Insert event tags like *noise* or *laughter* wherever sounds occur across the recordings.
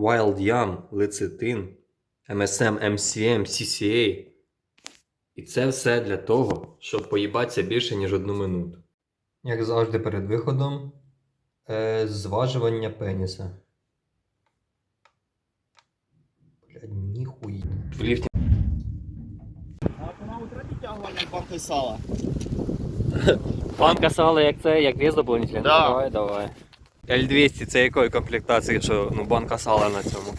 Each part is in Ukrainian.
Wild Yam, лецитин, MSM, MCM, CCA. І це все для того, щоб поїбатися більше, ніж одну минуту. Як завжди перед виходом, е, зважування пеніса. Блядь, ніхуя. В ліфті. А вона утра підтягування банки сала. Банка сала як це, як вес дополнительно? Да. Давай, давай. L200 це якої комплектації, що ну, банка сала на цьому.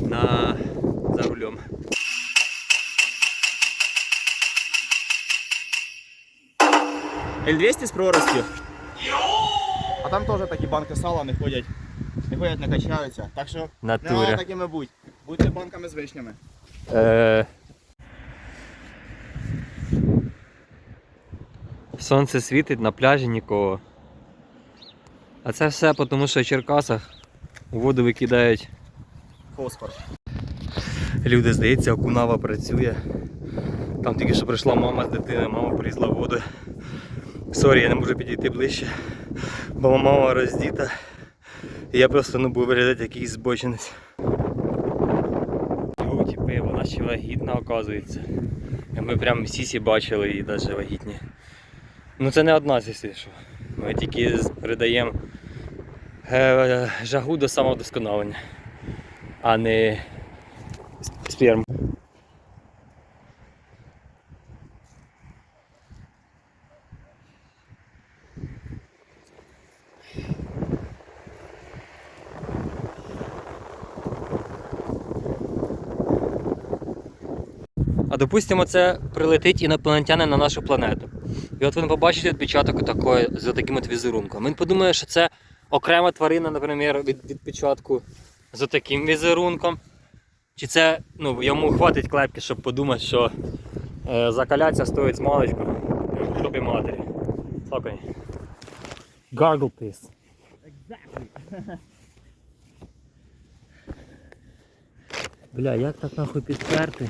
На... За рулем. L200 з проростю. А там теж такі банки сала не ходять. Не ходять, не качаються. Так що не треба такими будь. Будьте банками з вишнями. Е... Сонце світить, на пляжі нікого. А це все тому, що в Черкасах у воду викидають Фосфор. люди, здається, окунава працює. Там тільки що прийшла мама з дитиною, мама полізла воду. Сорі, я не можу підійти ближче, бо мама роздіта. І я просто не буду виглядати якийсь збочинець. Типи, вона ще вагітна, оказується. Ми прям всі бачили її навіть вагітні. Ну це не одна сісі, що. Ми тільки передаємо жагу до самовдосконалення, а не сперму. А допустимо, це прилетить інопланетянин на нашу планету. І от він побачить відпечаток такої, з таким от візерунком. Він подумає, що це окрема тварина, наприклад, від відпечатку з таким візерунком. Чи це ну, йому хватить клепки, щоб подумати, що е, закаляться стоїть смалечку в тобі матері. Слухай. Gargle piece. Бля, як так нахуй підперти?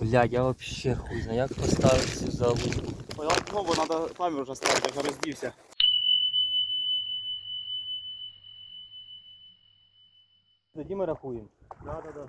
Бля, я вообще хуй знаю, як поставити цю залупу. Знову треба камеру вже ставити, я роздівся. Тоді ми рахуємо. Да, да, да.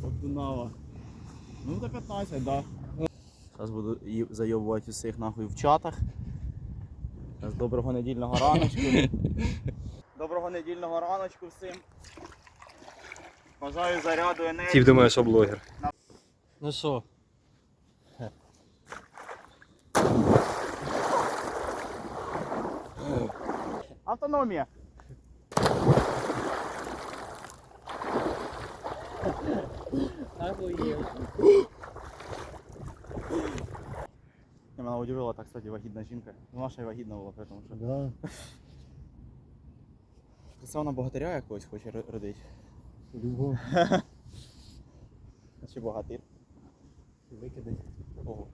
Фортунава. Ну, до 15, да. Зараз буду зайобувати усіх нахуй в чатах. Зараз доброго недільного раночку. *laughs* Доброго недільного раночку всім. Бажаю заряду енергії. Тіп думає, що блогер. Ну що? Автономія. Не, Мене удивила так, кстати, вагітна жінка. Ну, наша і вагітна була, при тому, що. Да. Це вона богатиря якогось хоче родити. Любов. *laughs* Чи богатир? Викиди. Ого.